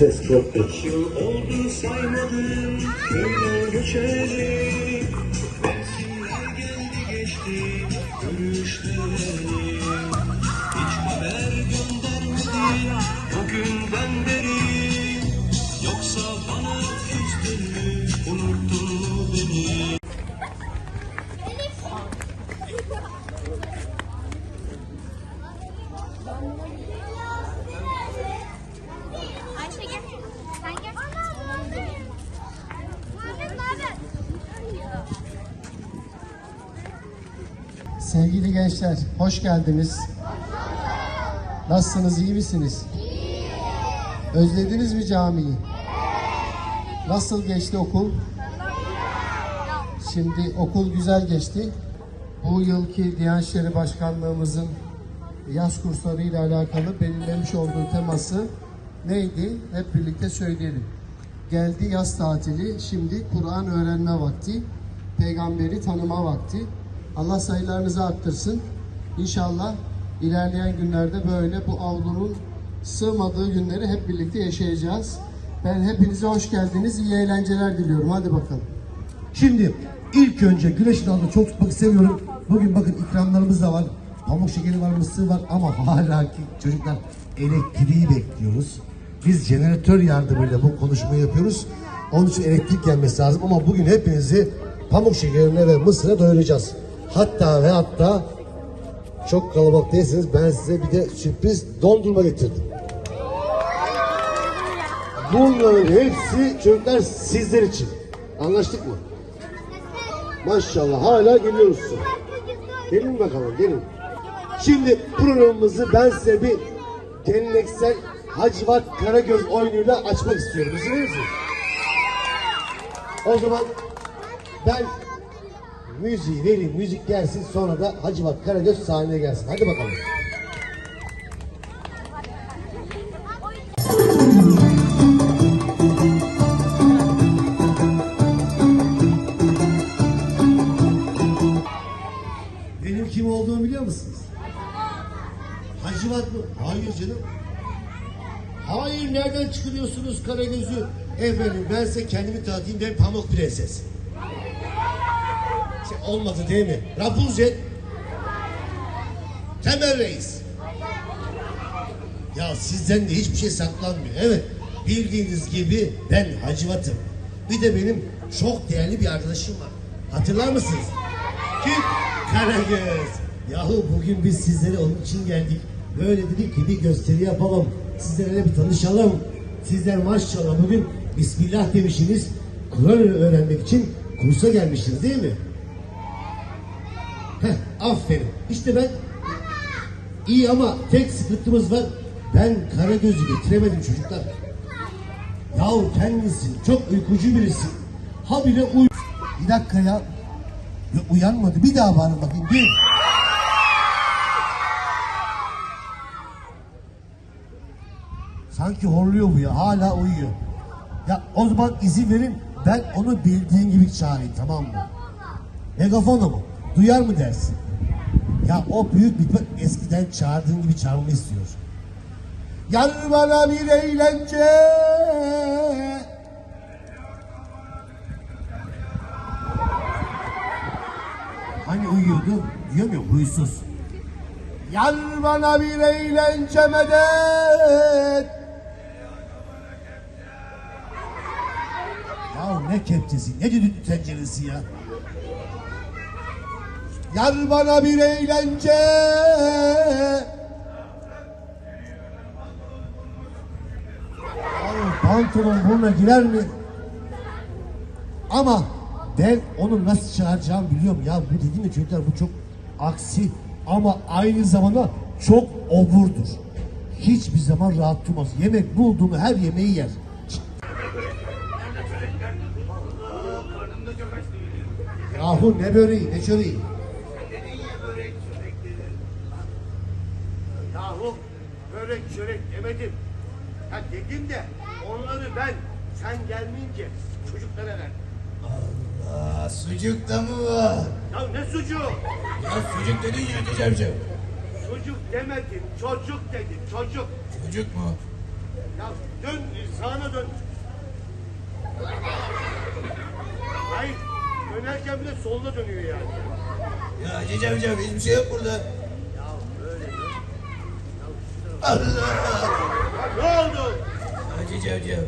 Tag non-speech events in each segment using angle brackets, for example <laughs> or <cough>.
Ses çok kötü. Yıl oldu saymadım Yıllar geçeli Sevgili gençler, hoş geldiniz. Nasılsınız, iyi misiniz? Özlediniz mi camiyi? Nasıl geçti okul? Şimdi okul güzel geçti. Bu yılki Diyanet İşleri Başkanlığımızın yaz kursları ile alakalı belirlemiş olduğu teması neydi? Hep birlikte söyleyelim. Geldi yaz tatili, şimdi Kur'an öğrenme vakti, peygamberi tanıma vakti. Allah sayılarınızı arttırsın. İnşallah ilerleyen günlerde böyle bu avlunun sığmadığı günleri hep birlikte yaşayacağız. Ben hepinize hoş geldiniz, iyi eğlenceler diliyorum. Hadi bakalım. Şimdi ilk önce güneşin altında çok tutmak istemiyorum. Bugün bakın ikramlarımız da var. Pamuk şekeri var, mısır var ama <laughs> hala ki çocuklar elektriği bekliyoruz. Biz jeneratör yardımıyla bu konuşmayı yapıyoruz. Onun için elektrik gelmesi lazım ama bugün hepinizi pamuk şekerine ve mısıra doyuracağız. Hatta ve hatta çok kalabalık değilsiniz. Ben size bir de sürpriz dondurma getirdim. Bunların hepsi çocuklar sizler için. Anlaştık mı? Maşallah hala geliyorsun. Gelin bakalım gelin. Şimdi programımızı ben size bir geleneksel Hacivat Karagöz oyunuyla açmak istiyorum. İzin? O zaman ben müziği vereyim, müzik gelsin sonra da Hacivat Karagöz sahneye gelsin. Hadi bakalım. Benim kim olduğumu biliyor musunuz? Hacivat mı? Hayır canım. Hayır nereden çıkıyorsunuz Karagöz'ü? Efendim ben size kendimi tanıtayım ben Pamuk Prenses. Şey, olmadı değil mi? Rapunzel. Temel Reis. Ya sizden de hiçbir şey saklanmıyor. Evet bildiğiniz gibi ben Hacivat'ım. Bir de benim çok değerli bir arkadaşım var. Hatırlar mısınız? Kim? Karagöz. Yahu bugün biz sizlere onun için geldik. Böyle dedik ki bir gösteri yapalım. Sizlerle bir tanışalım. Sizler maşallah bugün Bismillah demişsiniz. Kur'an öğrenmek için kursa gelmişsiniz değil mi? Heh, aferin. İşte ben iyi ama tek sıkıntımız var. Ben Karagöz'ü getiremedim çocuklar. Yahu kendisin çok uykucu birisin. Ha bile uy... Bir dakika ya. ya uyanmadı. Bir daha bağırın bakayım. Bir. Sanki horluyor bu ya. Hala uyuyor. Ya o zaman izin verin. Ben onu bildiğin gibi çağırayım tamam mı? Megafonla mı? Duyar mı dersin? Ya o büyük bir eskiden çağırdığın gibi çağırmamı istiyor. Yar bana bir eğlence. Hani uyuyordu? Uyumuyor huysuz. Yar bana bir eğlence medet. Ya ne kepçesi, ne düdüklü tenceresi ya. Yar bana bir eğlence. Ay, pantolon burnuna girer mi? Ama ben onu nasıl çağıracağımı biliyorum ya. Bu dediğim ya çocuklar bu çok aksi ama aynı zamanda çok oburdur. Hiçbir zaman rahat durmaz. Yemek bulduğunu her yemeği yer. Yahu ne böreği ne çöreği. Yahu börek çörek demedim. Ya dedim de onları ben sen gelmeyince çocuklara verdim. Aa, sucuk da mı var? Ya ne sucuğu? Ya sucuk dedin ya amca. Çocuk demedim, çocuk dedim, çocuk. Çocuk mu? Ya Dön sağına dön. Hayır. Dönerken bile soluna dönüyor yani. Ya Cavcav hiçbir şey yok burada. Allah! Ne oldu? Hacı Cavcav.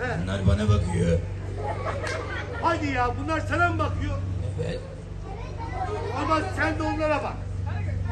He, Bunlar bana bakıyor. hadi ya bunlar sana mı bakıyor? Evet. Ama sen de onlara bak.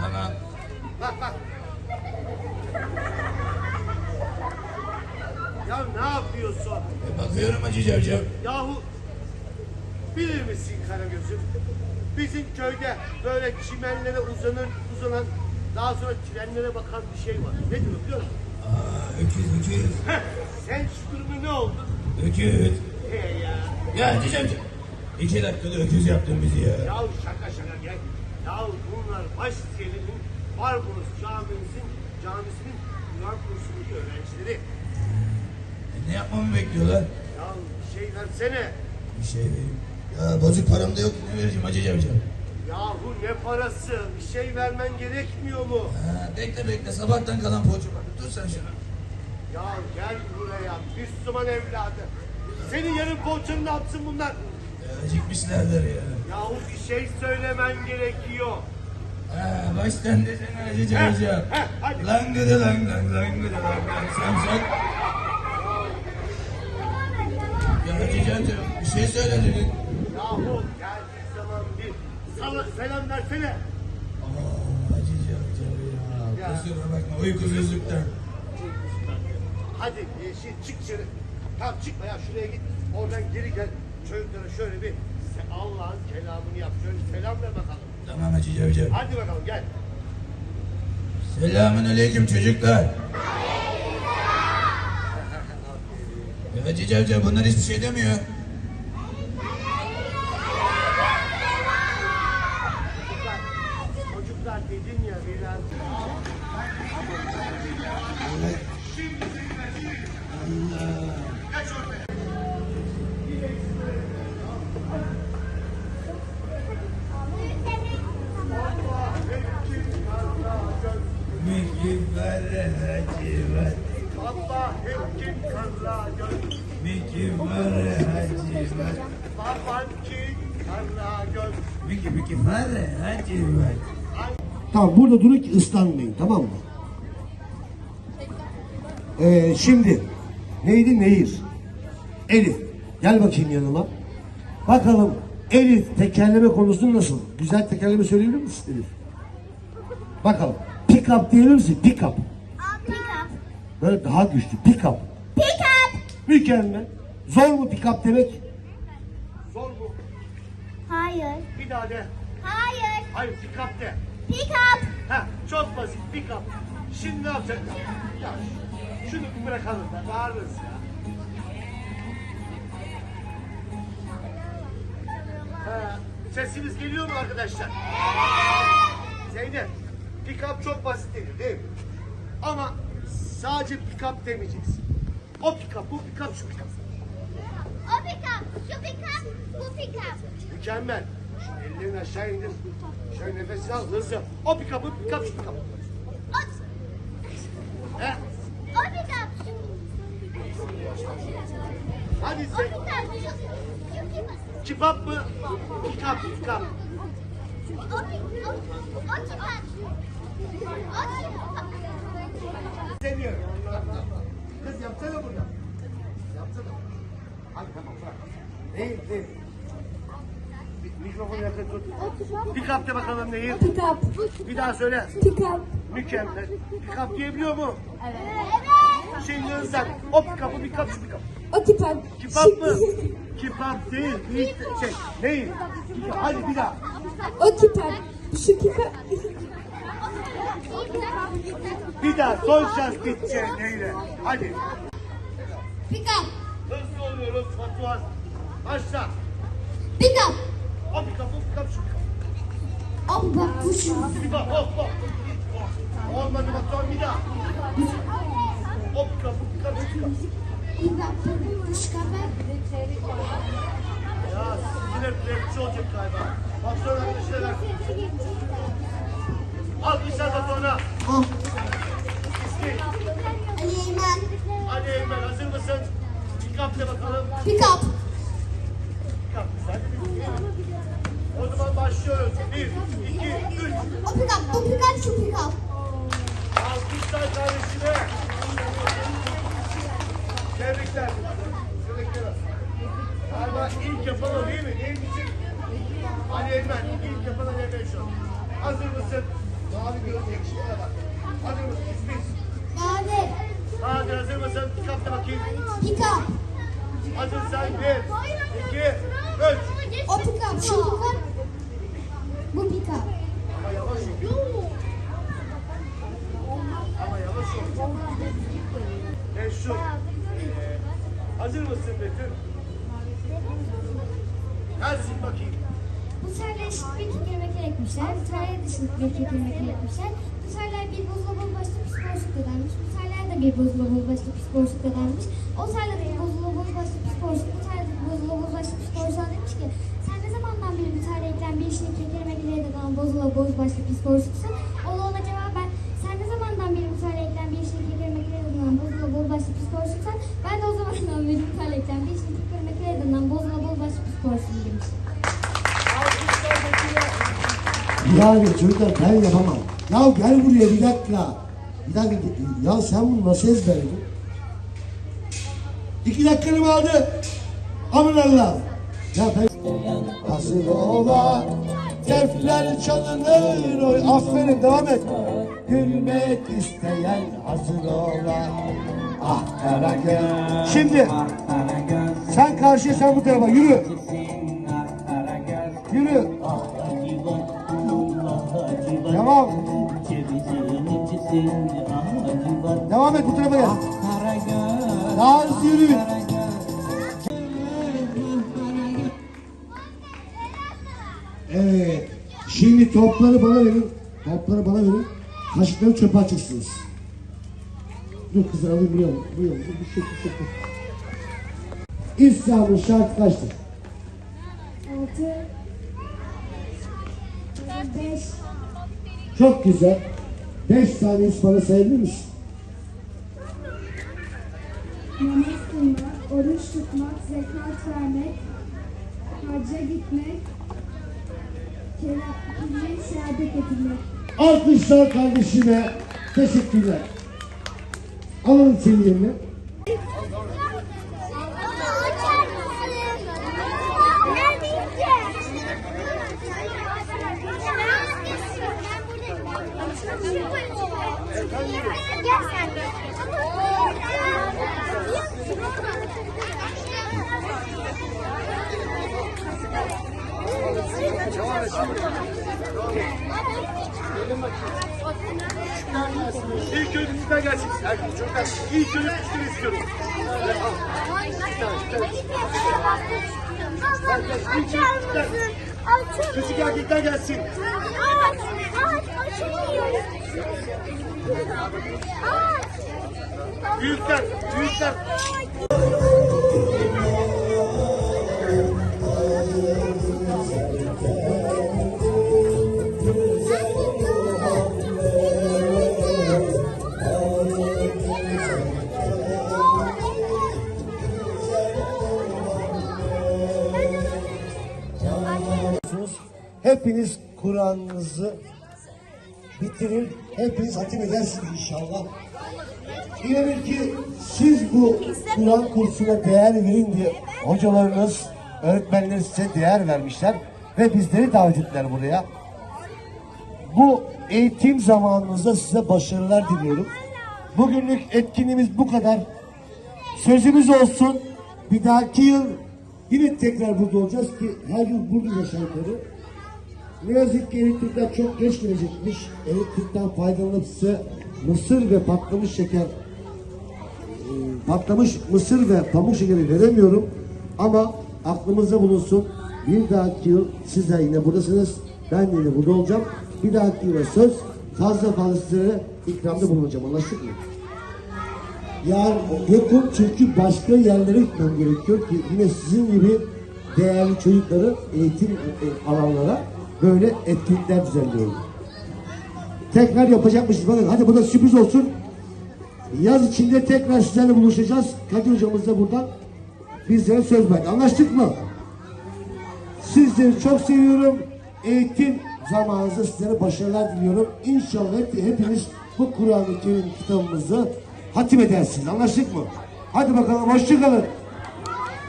Tamam. Bak bak. Ya ne yapıyorsun? E, bakıyorum Hacı Cavcav. Yahu bilir misin Karagöz'üm? Bizim köyde böyle çimenlere uzanır, uzanan daha sonra trenlere bakan bir şey var. Nedir o biliyor musun? Aa, öküz öküz. Heh, sen şu durumu ne oldun? Öküz. He ya. Ya Hacı Cavcav. İki dakikada öküz yaptın bizi ya. Ya şaka şaka gel. Ya bunlar Başseli'nin Barbaros Camisi'nin camisinin Kur'an kursundaki öğrencileri. E, ne yapmamı bekliyorlar? Ya bir şey versene. Bir şey vereyim. Ya bozuk param da yok. Ne vereceğim Hacı Cavcav? Yahu ne parası? Bir şey vermen gerekmiyor mu? Ha, bekle bekle. Sabahtan kalan poğaça var. Dur sen şunu. Ya gel buraya Müslüman evladı. Senin yarın poğaçanı ne yapsın bunlar? Ya, acıkmışlardır ya. Yahu bir şey söylemen gerekiyor. Ha, baştan desene Hacı Cavcav. heh, hadi. Lan gıdı lan lan lan gıdı lan lan. Samsak. Ya Hacı Cavcav bir şey söyle dedin. Yahu bir sana selam versene. Aa, Hacı Cavcav ya. Kusura bakma uykusuzluktan. Hadi yeşil çık dışarı. Tamam çıkma ya şuraya git. Oradan geri gel. Çocuklara şöyle bir Allah'ın kelamını yap. Şöyle selam ver bakalım. Tamam Hacı Cavcav. Hadi bakalım gel. Selamun aleyküm çocuklar. Hacı Cavcav bunlar hiçbir şey demiyor. Çocuklar, çocuklar dedin ya biraz. Tamam burada durun ki ıslanmayın tamam mı? Ee, şimdi neydi Nehir? Elif gel bakayım yanıma. Bakalım Elif tekerleme konusu nasıl? Güzel tekerleme söyleyebilir misin Elif? Bakalım. Pick up diyebilir misin? Pick up. Pick up. Böyle daha güçlü. Pick up. Pick up. Mükemmel. Zor mu pick up demek? Zor mu? Hayır. Bir daha de. Hayır. Hayır pick up de. Pick up. Ha çok basit pick up. Şimdi ne yapacak? Ya şunu bir bırakalım da bağırırız ya. Ha, sesimiz geliyor mu arkadaşlar? Zeynep, pick up çok basit değil, değil mi? Ama sadece pick up demeyeceksin. O pick up, bu pick up, şu pick up. O pick up. Şu pick up. Bu pick up. Mükemmel. Ellerini aşağı indir. Şöyle nefesini al hızlı. O pick up, şu pick up. O, He? o pick up. Hadi sen. up mı? Pick up. O pick o, up. Demiyorum. Kız yapsana burada. Yapsana. Hadi tamam bırak. Değil değil. Mi- Mikrofonu yakın tut. Pick up de bakalım neyi? Pick up. Bir daha söyle. Pick up. Mükemmel. Pick up diyebiliyor mu? Evet. Evet. Şeyin hızdan. O pick up şu pick up. O. Keep up mı? Keep up değil. değil. Şey neyi? Hadi bir daha. O up. Şu up. Bir daha son şans bitecek neyle? Hadi. Pick up. Hızlı oluyoruz Batuhan. Başla. Pick pick up, o pick up şu bak bu şu. Bir bak hop hop. Olmadı Batuhan bir daha. Pick up, o pick up, şu up. Bir bak şu kadar. Ya sizin hep rapçi olacak galiba. Bak sonra Tebrikler. Galiba ilk yapan o değil mi? Değil misin? Ali Eymen. İlk yapan Ali şu an. Hazır mısın? Mavi gözlü yakışıklı bak. Hazır mısın? Mavi. Hadi hazır mısın? Bakayım. Hazırsan bir, iki, üç. O up. Şu pick up. Bu pick up. Ama yavaş ol. Ama yavaş ol. Meşhur. Ee, hazır mısın Betül? Gelsin bakayım. Bu sefer eşit bir kekirmek ekmişler. Bu sefer eşit bir kekirmek ekmişler. Bu sefer bir buzdolabı başta psikolojik ödenmiş. Bu sefer de bir buzdolabı başta psikolojik ödenmiş. O sefer de buzdolabı başta psikolojik. Bu sefer de buzdolabı başta psikolojik demiş ki sen ne zamandan beri bir tane eklen bir işini kekirmek ile eden buzdolabı başta psikolojiksin. O da ona cevaben sen ne zamandan beri bir tane eklen bir işini kekirmek ile eden buzdolabı başta psikolojiksin. Ben de eklen bir işini kekirmek ile eden buzdolabı başta psikolojik demiş. Yani çocuklar ben yapamam. Ya gel buraya bir dakika. Bir dakika. Ya sen bunu nasıl ezberledin? İki dakikanı aldı. Aman Allah. Ya ben... Hazır ola, defler çalınır. Oy, aferin devam et. Gülmek isteyen hazır ola. Şimdi sen karşıya sen bu tarafa yürü. Yürü. Devam. Devam et bu tarafa gel. Daha hızlı yürü. Evet. Şimdi topları bana verin. Topları bana verin. Kaşıkları çöpe atacaksınız. Dur buraya. Buraya. Dur, bir şey, bir şey. İslam'ın şartı kaçtır? Altı. Beş. Çok güzel. Beş tane İslam'ı sayabilir misin? Namaz kılmak, oruç tutmak, zekat vermek, hacca gitmek, kelime şehadet getirmek. Alkışlar kardeşime. Teşekkürler. Alalım senin yerine. Gel İlk önce sizden istiyorum. Küçük erkekler gelsin. Aç, aç, açamıyorum. Aç. Büyükler, büyükler. Hepiniz Kur'an'ınızı bitirin. Hepiniz hatim edersiniz inşallah. İnanın ki siz bu Kur'an kursuna değer verin diye hocalarınız, öğretmenler size değer vermişler ve bizleri davet ettiler buraya. Bu eğitim zamanınızda size başarılar diliyorum. Bugünlük etkinliğimiz bu kadar. Sözümüz olsun. Bir dahaki yıl yine tekrar burada olacağız ki her yıl burada yukarı. Ne yazık ki elektrikler çok geç gelecekmiş. Elektrikten faydalanıp size mısır ve patlamış şeker e, patlamış mısır ve pamuk şekeri veremiyorum. Ama aklımızda bulunsun. Bir dahaki yıl sizler yine buradasınız. Ben de yine burada olacağım. Bir dahaki yıla söz fazla fazla sizlere ikramda bulunacağım. Anlaştık mı? Yani yokum çünkü başka yerlere gitmem gerekiyor ki yine sizin gibi değerli çocukları eğitim e, alanlara böyle etkinlikler düzenliyorum. Tekrar yapacakmışız. Bakın hadi bu da sürpriz olsun. Yaz içinde tekrar sizlerle buluşacağız. Kadir hocamız da buradan bizlere söz verdi. Anlaştık mı? Sizleri çok seviyorum. Eğitim zamanınızda sizlere başarılar diliyorum. İnşallah hep, hepiniz bu Kur'an-ı Kerim kitabımızı hatim edersiniz. Anlaştık mı? Hadi bakalım hoşçakalın.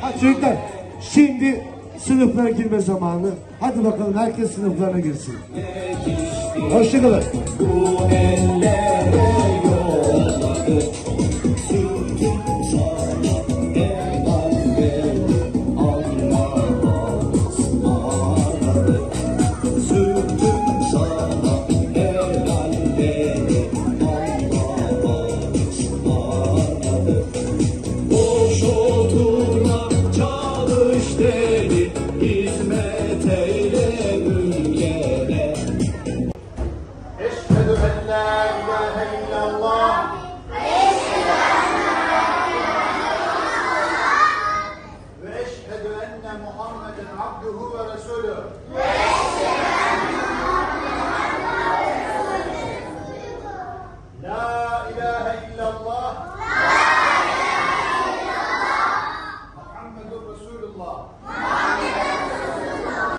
Hadi çocuklar. Şimdi sınıflara girme zamanı. Hadi bakalım herkes sınıflarına girsin. Hoşçakalın. Boş